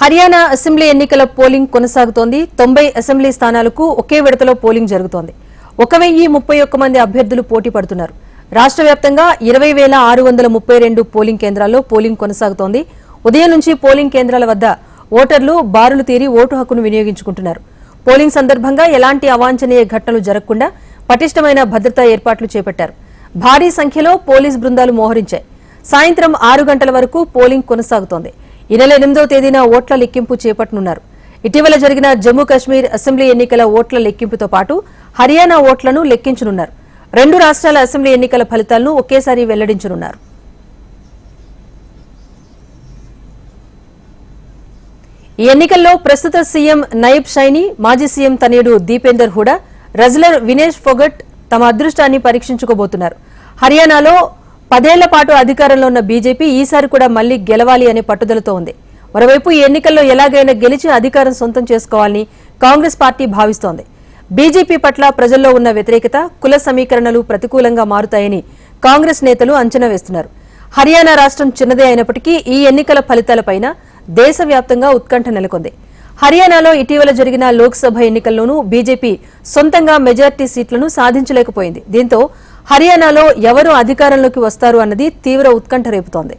Haryana assembly ఎన్నికల polling కొనసాగుతోంది. తొంభై అసెంబ్లీ స్థానాలకు ఒకే విడతలో పోలింగ్ జరుగుతోంది. ఒక వెయ్యి ముప్పై ఒక్క మంది అభ్యర్థులు పోటీ పడుతున్నారు. రాష్ట్ర వ్యాప్తంగా ఇరవై వేల ఆరు వందల ముప్పై రెండు పోలింగ్ కేంద్రాల్లో పోలింగ్ కొనసాగుతోంది. ఉదయం నుంచి పోలింగ్ కేంద్రాల వద్ద ఓటర్లు బారులు తీరి ఓటు హక్కును వినియోగించుకుంటున్నారు. పోలింగ్ సందర్భంగా ఎలాంటి అవాంఛనీయ ఘటనలు జరగకుండా పటిష్టమైన భద్రతా ఏర్పాట్లు చేపట్టారు. భారీ సంఖ్యలో పోలీస్ బృందాలు మోహరించాయి. సాయంత్రం ఆరు గంటల వరకు పోలింగ్ కొనసాగుతోంది. ఈ నెల ఎనిమిదో తేదీన ఓట్ల లెక్కింపు చేపట్టనున్నారు. ఇటీవల జరిగిన జమ్మూ కాశ్మీర్ అసెంబ్లీ ఎన్నికల ఓట్ల లెక్కింపుతో పాటు హర్యానా ఓట్లను లెక్కించనున్నారు. రెండు రాష్ట్రాల అసెంబ్లీ ఎన్నికల ఫలితాలను ఒకేసారి వెల్లడించనున్నారు. ఈ ఎన్నికల్లో ప్రస్తుత సీఎం నయబ్ షైని మాజీ సీఎం తనయుడు దీపేందర్ హుడా రెజ్లర్ వినేష్ ఫొగట్ తమ అదృష్టాన్ని పరీక్షించుకోబోతున్నారు. హర్యానాలో పదేళ్ళ పాటు అధికారంలో ఉన్న బీజేపీ ఈసారి కూడా మళ్ళీ గెలవాలి అనే పట్టుదలతో ఉంది. మరోవైపు ఈ ఎన్నికల్లో ఎలాగైనా గెలిచి అధికారం సొంతం చేసుకోవాలని కాంగ్రెస్ పార్టీ భావిస్తోంది. బీజేపీ పట్ల ప్రజల్లో ఉన్న వ్యతిరేకత కుల సమీకరణలు ప్రతికూలంగా మారుతాయని కాంగ్రెస్ నేతలు అంచనా వేస్తున్నారు. హర్యానా రాష్ట్రం చిన్నదే అయినప్పటికీ ఈ ఎన్నికల ఫలితాలపైన దేశవ్యాప్తంగా ఉత్కంఠ నెలకొంది. హర్యానాలో ఇటీవల జరిగిన లోక్సభ ఎన్నికల్లోనూ బీజేపీ సొంతంగా మెజార్టీ సీట్లను సాధించలేకపోయింది. దీంతో హర్యానాలో ఎవరు అధికారంలోకి వస్తారు అన్నది తీవ్ర ఉత్కంఠ రేపుతోంది.